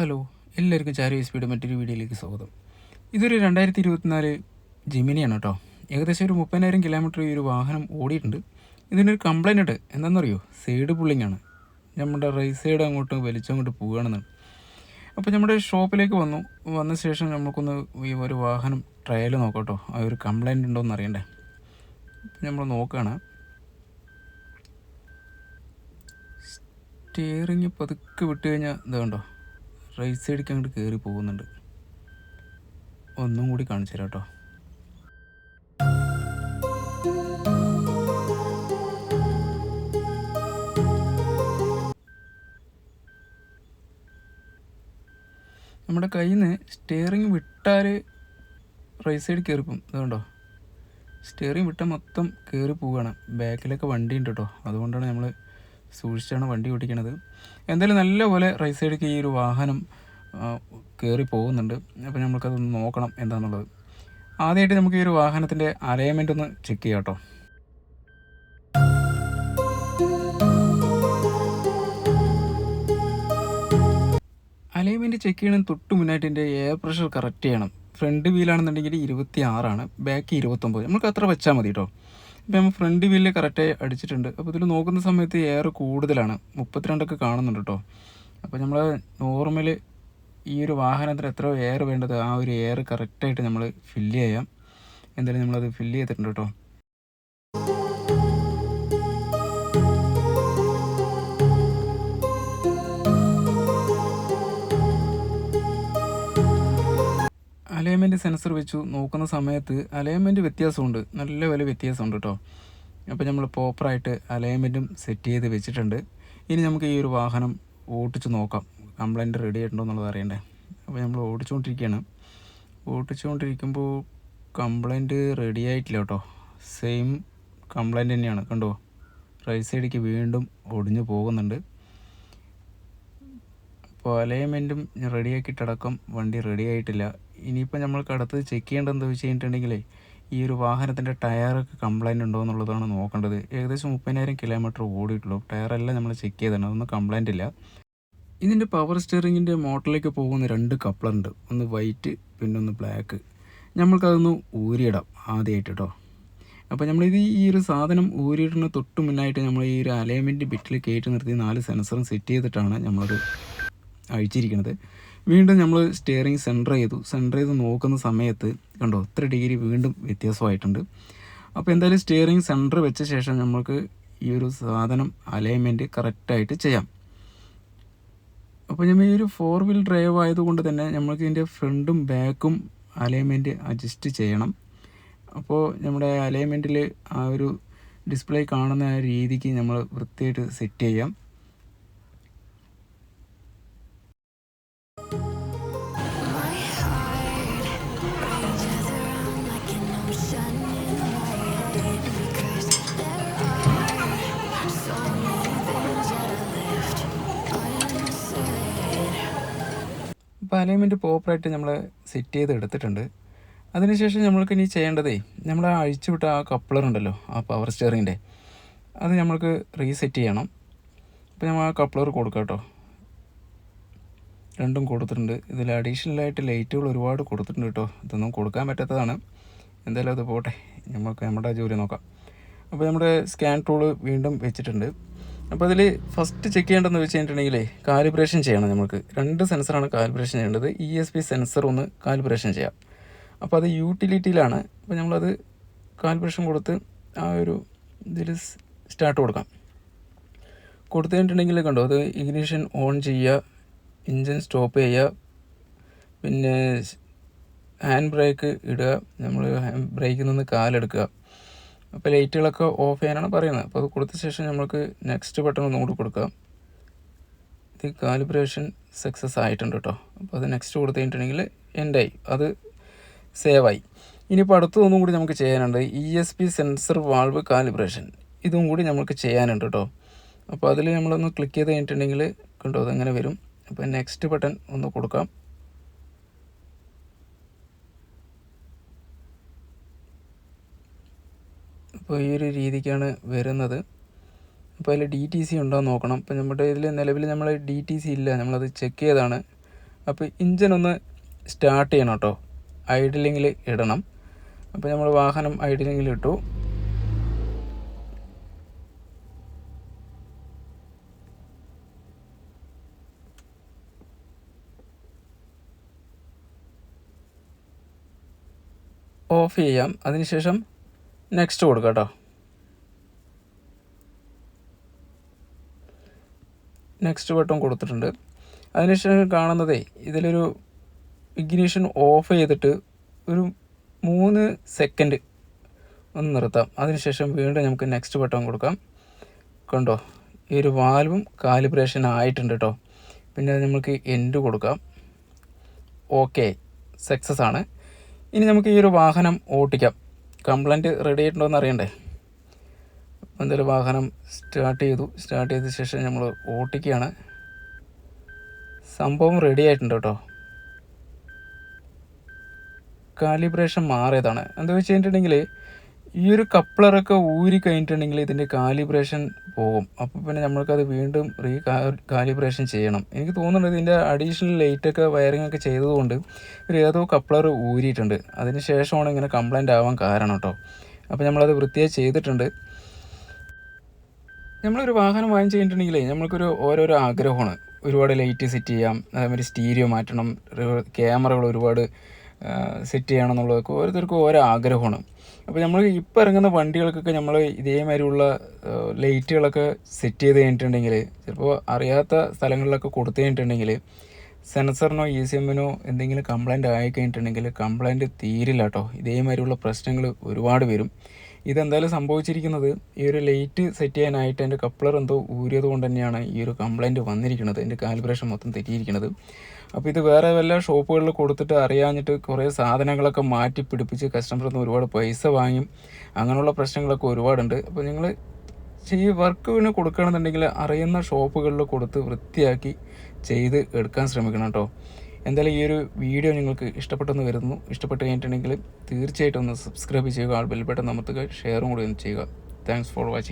Hello എല്ലാവർക്കും ചാരു പിയുടെ മറ്റൊരു വീഡിയോയിലേക്ക് സ്വാഗതം. ഇതൊരു രണ്ടായിരത്തി ഇരുപത്തിനാല് ജിമിനിയാണ് കേട്ടോ. ഏകദേശം ഒരു മുപ്പതിനായിരം കിലോമീറ്റർ ഈ ഒരു വാഹനം ഓടിയിട്ടുണ്ട്. ഇതിനൊരു കംപ്ലൈന്റ് ഉണ്ട്. എന്താണെന്നറിയോ? സൈഡ് പുള്ളിങ് ആണ്. നമ്മുടെ റൈറ്റ് സൈഡ് അങ്ങോട്ട് വലിച്ചങ്ങോട്ട് പോവുകയാണെന്നാണ്. അപ്പോൾ നമ്മുടെ ഷോപ്പിലേക്ക് വന്നു. വന്ന ശേഷം നമുക്കൊന്ന് ഈ ഒരു വാഹനം ട്രയൽ നോക്കാം കേട്ടോ. ആ ഒരു കംപ്ലൈന്റ് ഉണ്ടോ എന്ന് അറിയണ്ടേ? നമ്മൾ നോക്കുകയാണ്. സ്റ്റിയറിങ് പതുക്കെ വിട്ട് കഴിഞ്ഞാൽ ഇതുണ്ടോ റൈറ്റ് സൈഡിലേക്ക് അങ്ങോട്ട് കയറി പോകുന്നുണ്ട്. ഒന്നും കൂടി കാണിച്ചു തരാം കേട്ടോ. നമ്മുടെ കയ്യിൽ നിന്ന് സ്റ്റിയറിങ് വിട്ടാൽ റൈറ്റ് സൈഡ് കയറിപ്പം അതുകൊണ്ടോ സ്റ്റിയറിങ് വിട്ടാൽ മൊത്തം കയറി പോവുകയാണ്. ബാക്കിലൊക്കെ വണ്ടി ഉണ്ട് കേട്ടോ. അതുകൊണ്ടാണ് നമ്മൾ സൂക്ഷിച്ചാണ് വണ്ടി ഓടിക്കണത്. എന്തായാലും നല്ലപോലെ റൈറ്റ് സൈഡിലേക്ക് ഈ ഒരു വാഹനം കയറി പോകുന്നുണ്ട്. അപ്പോൾ നമുക്കതൊന്ന് നോക്കണം എന്താണെന്നുള്ളത് ആദ്യമായിട്ട് നമുക്ക് ഈ ഒരു വാഹനത്തിന്റെ അലൈൻമെന്റ് ഒന്ന് ചെക്ക് ചെയ്യാം കേട്ടോ. അലൈൻമെന്റ് ചെക്ക് ചെയ്യണം തൊട്ട് മുന്നായിട്ട് എന്റെ എയർ പ്രഷർ കറക്റ്റ് ചെയ്യണം. ഫ്രണ്ട് വീലാണെന്നുണ്ടെങ്കിൽ ഇരുപത്തി ആറാണ് ബാക്ക് ഇരുപത്തൊമ്പത്. നമുക്ക് അത്ര വെച്ചാൽ മതി കേട്ടോ. ഇപ്പം ഫ്രണ്ട് വീലിൽ കറക്റ്റായി അടിച്ചിട്ടുണ്ട്. അപ്പോൾ ഇതിൽ നോക്കുന്ന സമയത്ത് എയർ കൂടുതലാണ്. മുപ്പത്തിരണ്ടൊക്കെ കാണുന്നുണ്ട് കേട്ടോ അപ്പോൾ നമ്മൾ നോർമൽ ഈ ഒരു വാഹനത്തിന് എത്ര എയർ വേണ്ടത് ആ ഒരു എയർ കറക്റ്റായിട്ട് നമ്മൾ ഫില്ല് ചെയ്യാം. എന്തായാലും നമ്മളത് ഫില്ല് ചെയ്തിട്ടുണ്ട് കേട്ടോ അലൈൻമെന്റ് സെൻസർ വെച്ചു നോക്കുന്ന സമയത്ത് അലൈൻമെന്റ് വ്യത്യാസമുണ്ട്. നല്ല വില വ്യത്യാസമുണ്ട് കേട്ടോ അപ്പോൾ നമ്മൾ പ്രോപ്പറായിട്ട് അലൈൻമെന്റും സെറ്റ് ചെയ്ത് വെച്ചിട്ടുണ്ട്. ഇനി നമുക്ക് ഈ ഒരു വാഹനം ഓടിച്ച് നോക്കാം. കംപ്ലൈന്റ് റെഡി ആയിട്ടുണ്ടോ എന്നുള്ളത് അറിയണ്ടേ? അപ്പോൾ നമ്മൾ ഓടിച്ചുകൊണ്ടിരിക്കുകയാണ് ഓടിച്ചുകൊണ്ടിരിക്കുമ്പോൾ കംപ്ലൈന്റ് റെഡി ആയിട്ടില്ല കേട്ടോ സെയിം കംപ്ലൈന്റ് തന്നെയാണ്. കണ്ടോ? റൈറ്റ് സൈഡിലേക്ക് വീണ്ടും ഒടിഞ്ഞു പോകുന്നുണ്ട്. അപ്പോൾ അലൈൻമെന്റും റെഡിയാക്കിയിട്ടടക്കം വണ്ടി റെഡി ആയിട്ടില്ല. ഇനിയിപ്പോൾ നമ്മൾ അടുത്തത് ചെക്ക് ചെയ്യേണ്ടത് എന്താ വെച്ച് കഴിഞ്ഞിട്ടുണ്ടെങ്കിൽ ഈ ഒരു വാഹനത്തിന്റെ ടയറൊക്കെ കംപ്ലൈന്റ് ഉണ്ടോ എന്നുള്ളതാണ് നോക്കേണ്ടത്. ഏകദേശം മുപ്പതിനായിരം കിലോമീറ്റർ ഓടിയിട്ടുള്ളൂ. ടയറെല്ലാം നമ്മൾ ചെക്ക് ചെയ്തിട്ടുണ്ട്. അതൊന്നും കംപ്ലൈന്റ് ഇല്ല. ഇതിന്റെ പവർ സ്റ്റിയറിങ്ങിന്റെ മോട്ടറിലേക്ക് പോകുന്ന രണ്ട് കപ്ലറുണ്ട് ഒന്ന് വൈറ്റ് പിന്നെ ഒന്ന് ബ്ലാക്ക് നമ്മൾക്കതൊന്ന് ഊരിയിടാം ആദ്യമായിട്ട് കേട്ടോ അപ്പോൾ നമ്മളിത് ഈ ഒരു സാധനം ഊരിയിടുന്ന തൊട്ട് മുന്നായിട്ട് നമ്മൾ ഈ ഒരു അലൈൻമെന്റ് ബിറ്റിൽ കയറ്റി നിർത്തി നാല് സെൻസറും സെറ്റ് ചെയ്തിട്ടാണ് നമ്മളത് അഴിച്ചിരിക്കുന്നത് വീണ്ടും നമ്മൾ സ്റ്റിയറിംഗ് സെന്റർ ചെയ്തു. സെന്റർ ചെയ്ത് നോക്കുന്ന സമയത്ത് കണ്ടോ ഇത്ര ഡിഗ്രി വീണ്ടും വ്യത്യാസമായിട്ടുണ്ട്. അപ്പോൾ എന്തായാലും സ്റ്റിയറിംഗ് സെന്റർ വെച്ച ശേഷം നമുക്ക് ഈ ഒരു സാധനം അലൈൻമെന്റ് കറക്റ്റായിട്ട് ചെയ്യാം. അപ്പോൾ നമ്മൾ ഈ ഒരു ഫോർ വീൽ ഡ്രൈവ് ആയതുകൊണ്ട് തന്നെ നമ്മൾക്ക് ഇതിന്റെ ഫ്രണ്ടും ബാക്കും അലൈൻമെന്റ് അഡ്ജസ്റ്റ് ചെയ്യണം. അപ്പോൾ നമ്മുടെ അലൈൻമെന്റിൽ ആ ഒരു ഡിസ്പ്ലേ കാണുന്ന രീതിക്ക് നമ്മൾ വൃത്തിയായിട്ട് സെറ്റ് ചെയ്യാം. അലൈൻമെന്റ് പ്രോപ്പറായിട്ട് നമ്മൾ സെറ്റ് ചെയ്ത് എടുത്തിട്ടുണ്ട്. അതിനുശേഷം നമ്മൾക്ക് ഇനി ചെയ്യേണ്ടതേ നമ്മൾ അഴിച്ചുവിട്ട ആ കപ്ലർ ഉണ്ടല്ലോ ആ പവർ സ്റ്റിയറിങ്ങിന്റെ അത് നമ്മൾക്ക് റീസെറ്റ് ചെയ്യണം. അപ്പോൾ നമ്മൾ ആ കപ്ലർ കൊടുക്കാം കേട്ടോ രണ്ടും കൊടുത്തിട്ടുണ്ട്. ഇതിൽ അഡീഷണലായിട്ട് ലൈറ്റുകൾ ഒരുപാട് കൊടുത്തിട്ടുണ്ട് കേട്ടോ ഇതൊന്നും കൊടുക്കാൻ പറ്റാത്തതാണ്. എന്തായാലും അത് പോട്ടെ. നമുക്ക് നമ്മുടെ ജോലി നോക്കാം. അപ്പോൾ നമ്മുടെ സ്കാൻ ടൂൾ വീണ്ടും വെച്ചിട്ടുണ്ട്. അപ്പോൾ അതിൽ ഫസ്റ്റ് ചെക്ക് ചെയ്യേണ്ടതെന്ന് വെച്ച് കഴിഞ്ഞിട്ടുണ്ടെങ്കിൽ കാലിബ്രേഷൻ ചെയ്യണം നമുക്ക് രണ്ട് സെൻസറാണ് കാലിബ്രേഷൻ ചെയ്യേണ്ടത്. ഇ എസ് പി സെൻസർ ഒന്ന് കാലിബ്രേഷൻ ചെയ്യാം. അപ്പോൾ അത് യൂട്ടിലിറ്റിയിലാണ് അപ്പോൾ നമ്മളത് കാലിബ്രേഷൻ കൊടുത്ത് ആ ഒരു ഇതിൽ സ്റ്റാർട്ട് കൊടുക്കാം. കൊടുത്തു കഴിഞ്ഞിട്ടുണ്ടെങ്കിൽ കണ്ടോ അത് ഇഗ്നിഷൻ ഓൺ ചെയ്യുക എൻജിൻ സ്റ്റോപ്പ് ചെയ്യുക പിന്നെ ഹാൻഡ് ബ്രേക്ക് ഇടുക നമ്മൾ ബ്രേക്കിൽ നിന്ന് കാലെടുക്കുക. അപ്പോൾ ലൈറ്റുകളൊക്കെ ഓഫ് ചെയ്യാനാണ് പറയുന്നത്. അപ്പോൾ അത് കൊടുത്ത ശേഷം നമ്മൾക്ക് നെക്സ്റ്റ് ബട്ടൺ ഒന്നും കൂടി കൊടുക്കാം. ഇത് കാലിബ്രേഷൻ സക്സസ് ആയിട്ടുണ്ട് കേട്ടോ അപ്പോൾ അത് നെക്സ്റ്റ് കൊടുത്തു കഴിഞ്ഞിട്ടുണ്ടെങ്കിൽ എൻഡായി അത് സേവായി ഇനിയിപ്പോൾ അടുത്തതൊന്നും കൂടി നമുക്ക് ചെയ്യാനുണ്ട്. E S P sensor valve calibration ഇതും കൂടി നമുക്ക് ചെയ്യാനുണ്ട് കേട്ടോ അപ്പോൾ അതിൽ നമ്മളൊന്ന് ക്ലിക്ക് ചെയ്ത് കഴിഞ്ഞിട്ടുണ്ടെങ്കിൽ കണ്ടോ അതങ്ങനെ വരും. അപ്പോൾ നെക്സ്റ്റ് ബട്ടൺ ഒന്ന് കൊടുക്കാം. അപ്പോൾ ഈ ഒരു രീതിക്കാണ് വരുന്നത്. അപ്പോൾ അതിൽ ഡി ടി സി ഉണ്ടോ എന്ന് നോക്കണം. അപ്പോൾ നമ്മുടെ ഇതിൽ നിലവിൽ നമ്മൾ ഡി ടി സി ഇല്ല. നമ്മളത് ചെക്ക് ചെയ്താണ് അപ്പോൾ ഇഞ്ചിൻ ഒന്ന് സ്റ്റാർട്ട് ചെയ്യണം കേട്ടോ. ഐഡിലിങ്ങിൽ ഇടണം. അപ്പോൾ നമ്മൾ വാഹനം ഐഡിലിങ്ങിൽ ഇട്ടു. ഓഫ് ചെയ്യാം. അതിനുശേഷം നെക്സ്റ്റ് കൊടുക്കാം കേട്ടോ നെക്സ്റ്റ് ബട്ടൺ കൊടുത്തിട്ടുണ്ട്. അതിനുശേഷം കാണുന്നതേ ഇതിലൊരു ഇഗ്നീഷൻ ഓഫ് ചെയ്തിട്ട് ഒരു മൂന്ന് സെക്കൻഡ് ഒന്ന് നിർത്താം. അതിനുശേഷം വീണ്ടും നമുക്ക് നെക്സ്റ്റ് ബട്ടൺ കൊടുക്കാം. കണ്ടോ ഈ ഒരു വാൽവും കാലിബ്രേഷൻ ആയിട്ടുണ്ട് കേട്ടോ പിന്നെ അത് നമുക്ക് എൻഡ് കൊടുക്കാം. ഓക്കെ സക്സസ് ആണ്. ഇനി നമുക്ക് ഈ ഒരു വാഹനം ഓട്ടിക്കാം. കംപ്ലൈന്റ് റെഡി ആയിട്ടുണ്ടോ എന്ന് അറിയണ്ടേ എന്തായാലും വാഹനം സ്റ്റാർട്ട് ചെയ്തു. സ്റ്റാർട്ട് ചെയ്ത ശേഷം നമ്മൾ ഓട്ടിക്കുകയാണ് സംഭവം റെഡി ആയിട്ടുണ്ട് കേട്ടോ. കാലിബ്രേഷൻ മാറിയതാണ്. എന്താ വെച്ച് കഴിഞ്ഞിട്ടുണ്ടെങ്കിൽ ഈ ഒരു കപ്ലറൊക്കെ ഊരി കഴിഞ്ഞിട്ടുണ്ടെങ്കിൽ ഇതിന്റെ കാലിബ്രേഷൻ പോകും. അപ്പോൾ പിന്നെ നമ്മൾക്കത് വീണ്ടും റീ കാലിബ്രേഷൻ ചെയ്യണം. എനിക്ക് തോന്നുന്നുണ്ട് ഇതിന്റെ അഡീഷണൽ ലൈറ്റൊക്കെ വയറിംഗ് ഒക്കെ ചെയ്തതുകൊണ്ട് ഒരു ഏതോ കപ്ലർ ഊരിയിട്ടുണ്ട്. അതിന് ശേഷമാണ് ഇങ്ങനെ കംപ്ലൈന്റ് ആവാൻ കാരണം കേട്ടോ. അപ്പോൾ നമ്മളത് വൃത്തിയായി ചെയ്തിട്ടുണ്ട്. നമ്മളൊരു വാഹനം വാങ്ങിച്ചു കഴിഞ്ഞിട്ടുണ്ടെങ്കിൽ നമ്മൾക്കൊരു ഓരോരോ ആഗ്രഹമാണ്. ഒരുപാട് ലൈറ്റ് സെറ്റ് ചെയ്യാം. അതേമാതിരി സ്റ്റീരിയോ മാറ്റണം. ക്യാമറകൾ ഒരുപാട് സെറ്റ് ചെയ്യണം എന്നുള്ളതൊക്കെ ഓരോരുത്തർക്കും ഓരോ ആഗ്രഹമാണ്. അപ്പോൾ നമ്മൾ ഇപ്പോൾ ഇറങ്ങുന്ന വണ്ടികൾക്കൊക്കെ നമ്മൾ ഇതേമാതിരിയുള്ള ലൈറ്റുകളൊക്കെ സെറ്റ് ചെയ്ത് കഴിഞ്ഞിട്ടുണ്ടെങ്കിൽ ചിലപ്പോൾ അറിയാത്ത സ്ഥലങ്ങളിലൊക്കെ കൊടുത്തു കഴിഞ്ഞിട്ടുണ്ടെങ്കിൽ സെൻസറിനോ ഇ സി എമ്മിനോ എന്തെങ്കിലും കംപ്ലൈന്റ് ആയി കഴിഞ്ഞിട്ടുണ്ടെങ്കിൽ കംപ്ലൈന്റ് തീരില്ല കേട്ടോ ഇതേമാതിരിയുള്ള പ്രശ്നങ്ങൾ ഒരുപാട് വരും. ഇതെന്തായാലും സംഭവിച്ചിരിക്കുന്നത് ഈ ഒരു ലൈറ്റ് സെറ്റ് ചെയ്യാനായിട്ട് എന്റെ കപ്ലർ എന്തോ ഊരിയത് കൊണ്ട് തന്നെയാണ് ഈ ഒരു കംപ്ലൈന്റ് വന്നിരിക്കുന്നത്. എന്റെ കാലിബ്രേഷൻ മൊത്തം തെറ്റിയിരിക്കുന്നത്. അപ്പോൾ ഇത് വേറെ വല്ല ഷോപ്പുകളിൽ കൊടുത്തിട്ട് അറിയാഞ്ഞിട്ട് കുറേ സാധനങ്ങളൊക്കെ മാറ്റി പിടിപ്പിച്ച് കസ്റ്റമറിൽ നിന്ന് ഒരുപാട് പൈസ വാങ്ങും അങ്ങനെയുള്ള പ്രശ്നങ്ങളൊക്കെ ഒരുപാടുണ്ട്. അപ്പോൾ നിങ്ങൾ ഈ വർക്കിന് കൊടുക്കുകയാണെന്നുണ്ടെങ്കിൽ അറിയുന്ന ഷോപ്പുകളിൽ കൊടുത്ത് വൃത്തിയാക്കി ചെയ്ത് എടുക്കാൻ ശ്രമിക്കണം കേട്ടോ. എന്തായാലും ഈ ഒരു വീഡിയോ നിങ്ങൾക്ക് ഇഷ്ടപ്പെട്ടെന്ന് വരുന്നു ഇഷ്ടപ്പെട്ട് കഴിഞ്ഞിട്ടുണ്ടെങ്കിൽ തീർച്ചയായിട്ടും ഒന്ന് സബ്സ്ക്രൈബ് ചെയ്യുക ആൾ ബെൽ നമുക്ക് ഷെയറും കൂടി ഒന്ന് ചെയ്യുക. Thanks for watching